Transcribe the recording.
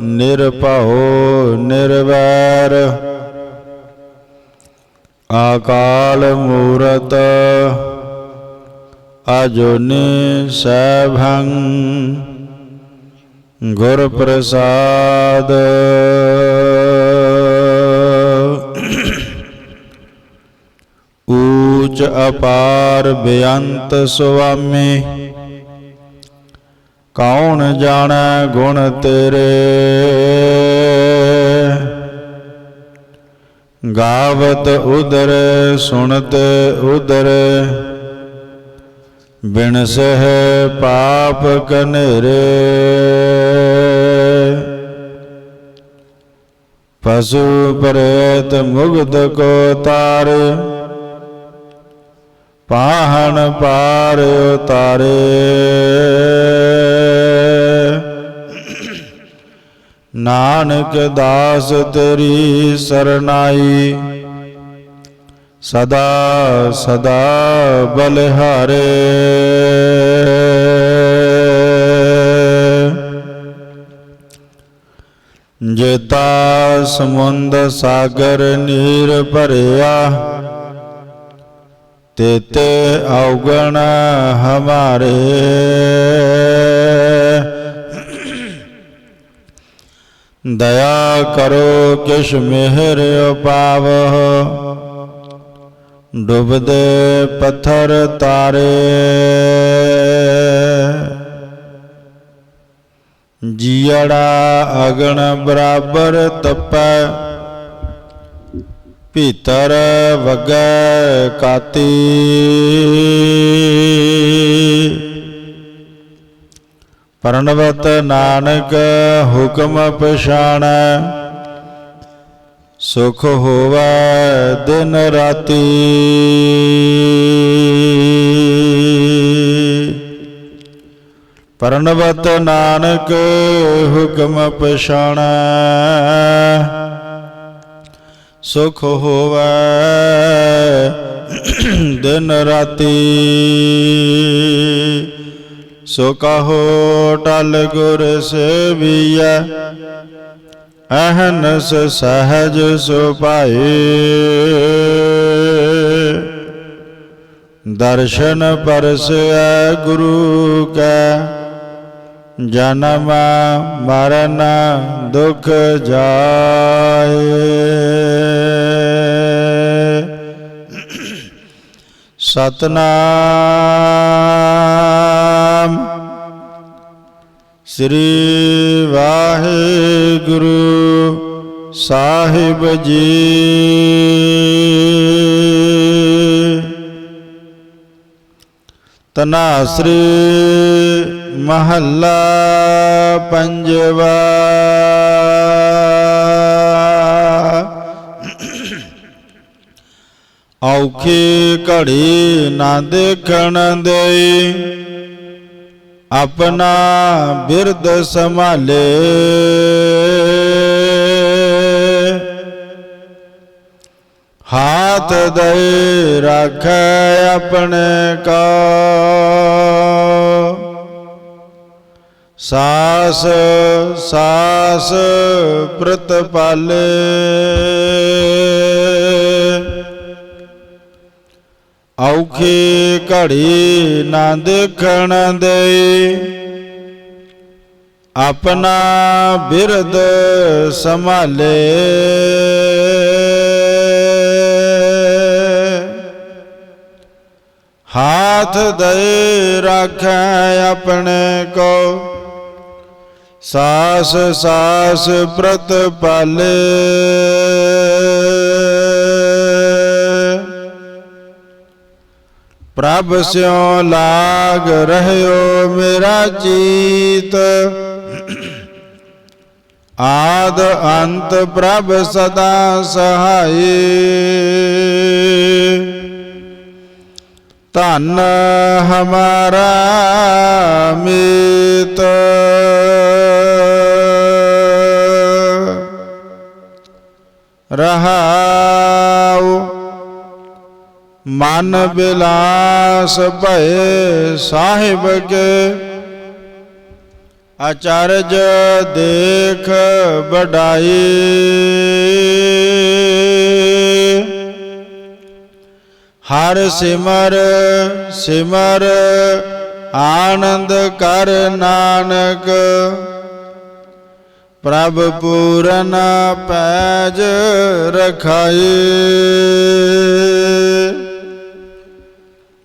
ਨਿਰਭਉ ਨਿਰਵੈਰ। ਆਕਾਲ ਮੂਰਤ ਅਜੁਨੀ ਸੈਭੰ ਗੁਰ ਪ੍ਰਸਾਦ ਊਚ ਅਪਾਰ ਬੇਅੰਤ ਸੁਆਮੀ ਕੌਣ ਜਾਣੈ ਗੁਣ ਤੇਰੇ? ਗਾਵਤ ਉਦਰ, ਸੁਣਤ ਉਦਰ। ਬਿਨ ਸਹਿ ਪਾਪ ਕਨੇਰੇ। ਪਸ਼ੂ ਪ੍ਰੇਤ ਮੁਗਧ ਕੋ ਤਾਰ। ਪਾਹਣ ਪਾਰ ਉਤਾਰੇ। ਨਾਨਕ ਦਾਸ ਤੇਰੀ ਸਰਨਾਈ। ਸਦਾ ਸਦਾ ਬਲਿਹਾਰੇ। ਜੇਤਾ ਸਮੁੰਦ ਸਾਗਰ ਨੀਰ ਭਰਿਆ ਤੇਤੇ ਔਗਣ ਹਮਾਰੇ। ਦਇਆ ਕਰੋ ਕਿਛ ਮਿਹਰ ਉਪਾਵਹੁ ਡੁੱਬਦੇ ਪੱਥਰ ਤਾਰੇ। ਜੀੜਾ ਅਗਣ ਬਰਾਬਰ ਤਪੈ, ਭੀਤਰ ਵਗੈ ਕਾਤੀ। ਪਰਨਵਤ ਨਾਨਕ ਹੁਕਮ ਪਛਾਣੈ, ਸੁਖ ਹੋਵੈ ਦਿਨ ਰਾਤੀ। ਪਰਨਵਤ ਨਾਨਕ ਹੁਕਮ ਪਛਾਣੈ, ਸੁਖ ਹੋਵੈ ਦਿਨ ਰਾਤੀ। ਸੋ ਕਹੋ ਟਲ ਗੁਰ ਸੇਵੀਐ, ਅਹਨਸ ਸਹਜ ਸੁਪਾਏ ਦਰਸ਼ਨ ਪਰਸੈ ਗੁਰੂ ਕੈ, ਜਨਮ ਮਰਨ ਦੁਖ ਜਾਏ। ਸਤਨਾਮ। ਸ੍ਰੀ ਵਾਹਿਗੁਰੂ ਸਾਹਿਬ ਜੀ। ਤਨਾਸਰੀ ਮਹੱਲਾ ਪੰਜਵਾ। ਔਖੀ ਘੜੀ ਨਾ ਦੇਖਣ ਦੇ ਆਪਣਾ ਬਿਰਦ ਸੰਭਾਲੇ। ਹਾਥ ਦੇ ਰੱਖ ਆਪਣੇ ਕਾ। ਸਾਸ ਸਾਸ ਪ੍ਰਤਪਾਲੇ। ਔਖੀ ਘੜੀ ਨਾ ਦੇਖਣ ਦੇ ਆਪਣਾ ਬਿਰਦ ਸੰਭਾਲੇ। ਹਾਥ ਦੇ ਰੱਖੈ ਆਪਣੇ ਕੋ। ਸਾਸ ਸਾਸ ਪ੍ਰਤ ਪਾਲੇ ਪ੍ਰਭ ਸਿਉ ਲਾਗ ਰਹਿਓ ਮੇਰਾ ਚੀਤ। ਆਦ ਅੰਤ ਪ੍ਰਭ ਸਦਾ ਸਹਾਈ। ਧਨ ਹਮਾਰਾ ਮੀਤ। ਰਹਾਉ ਮਨ ਬਿਲਾਸ ਭਏ ਸਾਹਿਬ ਕੇ। ਅਚਰਜ ਦੇਖ ਬਡਾਈ ਹਰ ਸਿਮਰ ਸਿਮਰ ਆਨੰਦ ਕਰ ਨਾਨਕ। ਪ੍ਰਭ ਪੂਰਨ ਪੈਜ ਰਖਾਈ।